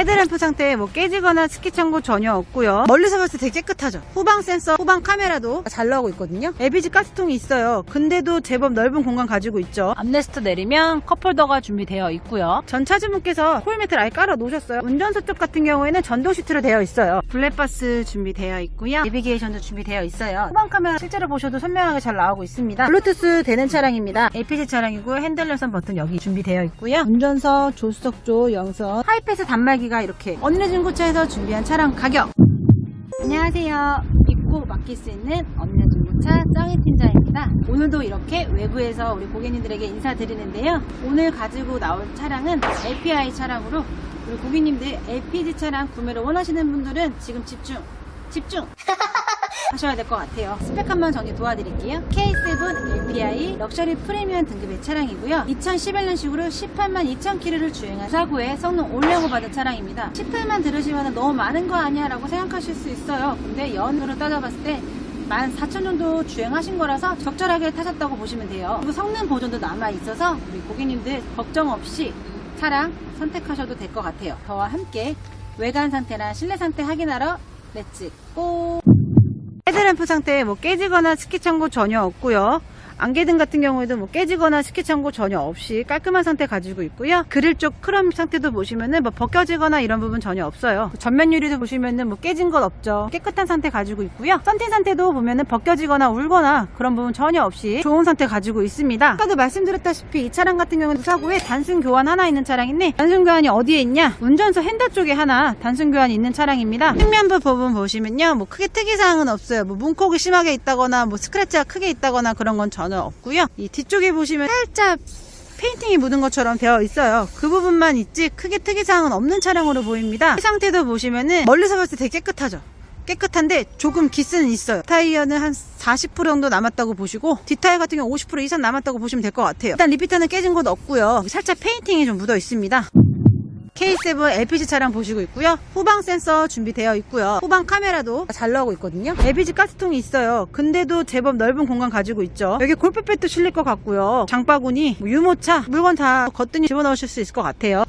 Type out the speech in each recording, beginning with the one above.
헤드램프 상태에 뭐 깨지거나 스키 창고 전혀 없고요. 멀리서 봤을 때 되게 깨끗하죠. 후방 센서, 후방 카메라도 잘 나오고 있거든요. LPG 가스통이 있어요. 근데도 제법 넓은 공간 가지고 있죠. 암레스트 내리면 컵홀더가 준비되어 있고요. 전 차주분께서 코일 매트를 아예 깔아 놓으셨어요. 운전석 쪽 같은 경우에는 전동 시트로 되어 있어요. 블랙바스 준비되어 있고요. 내비게이션도 준비되어 있어요. 후방 카메라 실제로 보셔도 선명하게 잘 나오고 있습니다. 블루투스 되는 차량입니다. LPG 차량이고 핸들 열선 버튼 여기 준비되어 있고요. 운전석, 조수석 쪽 영선, 하이패스 단말기 가 이렇게 어느 중고차에서 준비한 차량 가격. 안녕하세요. 믿고 맡길 수 있는 언니 중고차 짱이 팀장입니다. 오늘도 이렇게 외부에서 우리 고객님들에게 인사드리는데요. 오늘 가지고 나올 차량은 LPI 차량으로 우리 고객님들 LPG 차량 구매를 원하시는 분들은 지금 집중, 집중! 하셔야 될 것 같아요. 스펙 한번 정리 도와드릴게요. K7 LPI 럭셔리 프리미엄 등급의 차량이고요. 2011년식으로 18만 2천 킬로를 주행한 사고에 성능 올려고 받은 차량입니다. 18만 들으시면 너무 많은 거 아니야 라고 생각하실 수 있어요. 근데 연으로 따져봤을 때 14,000 정도 주행하신 거라서 적절하게 타셨다고 보시면 돼요. 그리고 성능 보존도 남아있어서 우리 고객님들 걱정 없이 차량 선택하셔도 될 것 같아요. 저와 함께 외관 상태나 실내 상태 확인하러 렛츠 고! 헤드램프 상태에 뭐 깨지거나 스키 창고 전혀 없고요. 안개등 같은 경우에도 뭐 깨지거나 스키 창고 전혀 없이 깔끔한 상태 가지고 있고요. 그릴 쪽 크롬 상태도 보시면은 뭐 벗겨지거나 이런 부분 전혀 없어요. 전면 유리도 보시면은 뭐 깨진 것 없죠. 깨끗한 상태 가지고 있고요. 썬팅 상태도 보면은 벗겨지거나 울거나 그런 부분 전혀 없이 좋은 상태 가지고 있습니다. 아까도 말씀드렸다시피 이 차량 같은 경우는 사고에 단순 교환 하나 있는 차량인데 단순 교환이 어디에 있냐? 운전석 핸들 쪽에 하나 단순 교환이 있는 차량입니다. 측면부 부분 보시면요. 뭐 크게 특이사항은 없어요. 뭐 문콕이 심하게 있다거나 뭐 스크래치가 크게 있다거나 그런 건 전혀 없고요. 이 뒤쪽에 보시면 살짝 페인팅이 묻은 것처럼 되어 있어요. 그 부분만 있지 크게 특이사항은 없는 차량으로 보입니다. 이 상태도 보시면은 멀리서 봤을 때 되게 깨끗하죠. 깨끗한데 조금 기스는 있어요. 타이어는 한 40% 정도 남았다고 보시고 뒷타이어 같은 경우 50% 이상 남았다고 보시면 될 것 같아요. 일단 리피터는 깨진 곳 없고요. 살짝 페인팅이 좀 묻어 있습니다. K7 LPG 차량 보시고 있고요. 후방 센서 준비되어 있고요. 후방 카메라도 잘 나오고 있거든요. LPG 가스통이 있어요. 근데도 제법 넓은 공간 가지고 있죠. 여기 골프백도 실릴 것 같고요. 장바구니, 뭐 유모차, 물건 다 거뜬히 집어넣으실 수 있을 것 같아요.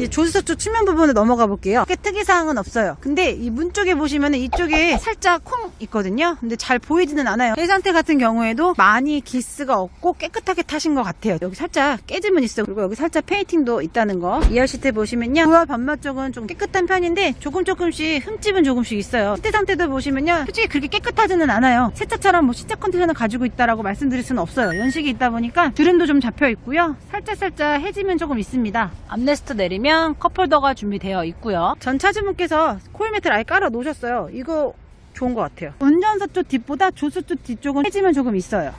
이 조수석 쪽 측면 부분에 넘어가 볼게요. 크게 특이사항은 없어요. 근데 이 문 쪽에 보시면 이쪽에 살짝 콩 있거든요. 근데 잘 보이지는 않아요. 이 상태 같은 경우에도 많이 기스가 없고 깨끗하게 타신 것 같아요. 여기 살짝 깨짐은 있어요. 그리고 여기 살짝 페인팅도 있다는 거. 이어 시트 보시면요. 부하 변마 쪽은 좀 깨끗한 편인데 조금 조금씩 흠집은 조금씩 있어요. 시트 상태도 보시면요. 솔직히 그렇게 깨끗하지는 않아요. 새 차처럼 뭐 시차 컨디션을 가지고 있다라고 말씀드릴 수는 없어요. 연식이 있다 보니까 주름도 좀 잡혀 있고요. 살짝 살짝 해짐은 조금 있습니다. 암레스트 내리면 컵홀더가 준비되어 있고요. 전 차주분께서 코일 매트를 아예 깔아 놓으셨어요. 이거 좋은 것 같아요. 운전석 쪽 뒷보다 조수 쪽 뒤쪽은 해짐은 조금 있어요.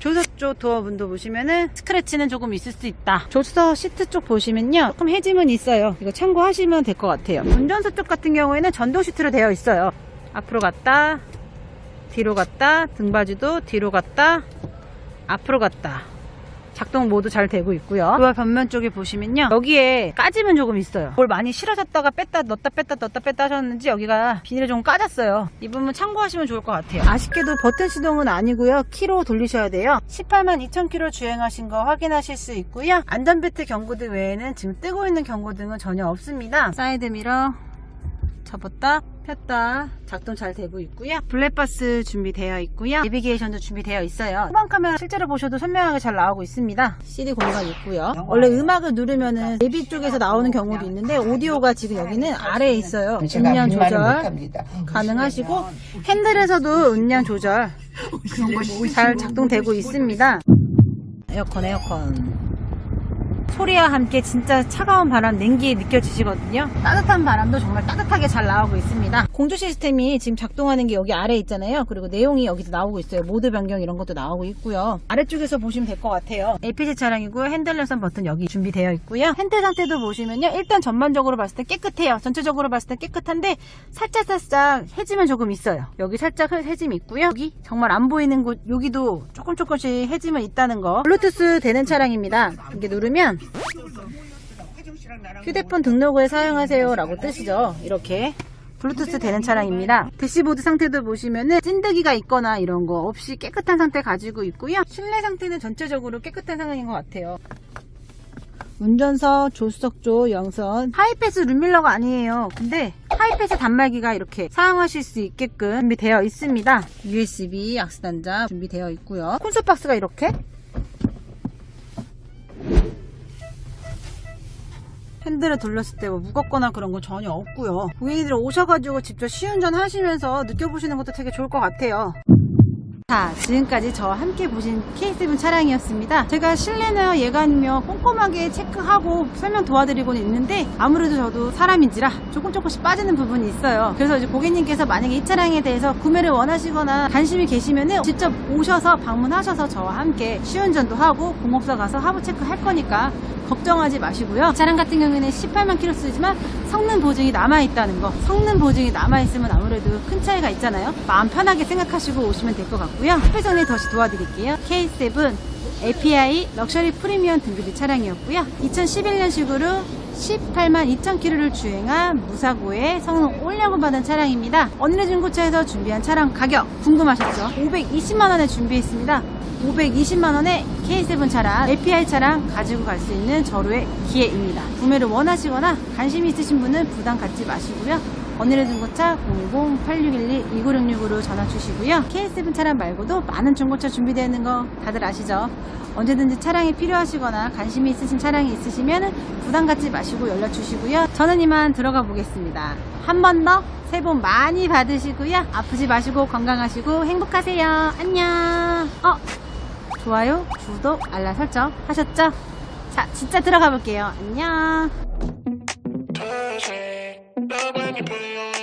조수석 쪽 도어문도 보시면은 스크래치는 조금 있을 수 있다. 조수석 시트 쪽 보시면요. 조금 해짐은 있어요. 이거 참고하시면 될 것 같아요. 운전석 쪽 같은 경우에는 전동 시트로 되어 있어요. 앞으로 갔다, 뒤로 갔다, 등받이도 뒤로 갔다, 앞으로 갔다. 작동 모두 잘 되고 있고요. 그와 변면 쪽에 보시면요. 여기에 까짐은 조금 있어요. 뭘 많이 실어졌다가 뺐다 넣었다 뺐다 넣었다 뺐다 하셨는지 여기가 비닐이 좀 까졌어요. 이 부분 참고하시면 좋을 것 같아요. 아쉽게도 버튼 시동은 아니고요. 키로 돌리셔야 돼요. 18만 2천 킬로 주행하신 거 확인하실 수 있고요. 안전벨트 경고등 외에는 지금 뜨고 있는 경고등은 전혀 없습니다. 사이드 미러 접었다 폈다. 작동 잘 되고 있고요. 블랙바스 준비되어 있고요. 내비게이션도 준비되어 있어요. 후방 카메라 실제로 보셔도 선명하게 잘 나오고 있습니다. CD 공간 있고요. 원래 음악을 누르면은 내비 쪽에서 나오는 경우도 있는데 오디오가 지금 여기는 아래에 있어요. 음량 조절 가능하시고 핸들에서도 음량 조절 잘 작동되고 있습니다. 에어컨 에어컨 소리와 함께 진짜 차가운 바람, 냉기 느껴지시거든요. 따뜻한 바람도 정말 따뜻하게 잘 나오고 있습니다. 공조 시스템이 지금 작동하는 게 여기 아래 있잖아요. 그리고 내용이 여기서 나오고 있어요. 모드 변경 이런 것도 나오고 있고요. 아래쪽에서 보시면 될 것 같아요. LPG 차량이고 핸들 열선 버튼 여기 준비되어 있고요. 핸들 상태도 보시면요. 일단 전반적으로 봤을 때 깨끗해요. 전체적으로 봤을 때 깨끗한데 살짝 살짝 해짐은 조금 있어요. 여기 살짝 해짐이 있고요. 여기 정말 안 보이는 곳 여기도 조금 조금씩 해짐은 있다는 거. 블루투스 되는 차량입니다. 이게 누르면 휴대폰 등록 후에 사용하세요 라고 뜨시죠 이렇게 블루투스 되는 차량입니다 대시보드 상태도 보시면은 찐득이가 있거나 이런 거 없이 깨끗한 상태 가지고 있고요 실내 상태는 전체적으로 깨끗한 상황인 것 같아요 운전석, 조수석조, 영선. 하이패스 룸밀러가 아니에요. 근데 하이패스 단말기가 이렇게 사용하실 수 있게끔 준비되어 있습니다. USB 악스 단자 준비되어 있고요. 콘솔 박스가 이렇게 핸들을 돌렸을 때 뭐 무겁거나 그런 건 전혀 없고요. 고객님들 오셔가지고 직접 시운전 하시면서 느껴보시는 것도 되게 좋을 것 같아요. 자, 지금까지 저와 함께 보신 K7 차량이었습니다. 제가 실내나 예간이며 꼼꼼하게 체크하고 설명 도와드리고는 있는데 아무래도 저도 사람인지라 조금 조금씩 빠지는 부분이 있어요. 그래서 이제 고객님께서 만약에 이 차량에 대해서 구매를 원하시거나 관심이 계시면은 직접 오셔서 방문하셔서 저와 함께 시운전도 하고 공업사 가서 하부 체크 할 거니까 걱정하지 마시고요. 이 차량 같은 경우에는 18만 킬로 쓰지만 성능 보증이 남아있다는 거. 성능 보증이 남아있으면 아무래도 큰 차이가 있잖아요. 마음 편하게 생각하시고 오시면 될 것 같고요. 스페정리 다시 도와드릴게요. K7 API 럭셔리 프리미엄 등급의 차량이었고요. 2011년식으로 18만 2천 킬로를 주행한 무사고의 성능 올려고 받은 차량입니다. 어느 중고차에서 준비한 차량 가격 궁금하셨죠? 520만 원에 준비했습니다. 520만 원에 K7 차량, API 차량 가지고 갈 수 있는 저로의 기회입니다. 구매를 원하시거나 관심 이 있으신 분은 부담 갖지 마시고요. 어느의 중고차 00-8612-2966으로 전화 주시고요. K7 차량 말고도 많은 중고차 준비되어 있는 거 다들 아시죠? 언제든지 차량이 필요하시거나 관심이 있으신 차량이 있으시면 부담 갖지 마시고 연락 주시고요. 저는 이만 들어가 보겠습니다. 한 번 더 새해 복 많이 받으시고요. 아프지 마시고 건강하시고 행복하세요. 안녕. 어, 좋아요, 구독, 알람 설정 하셨죠? 자, 진짜 들어가 볼게요. 안녕. Bye.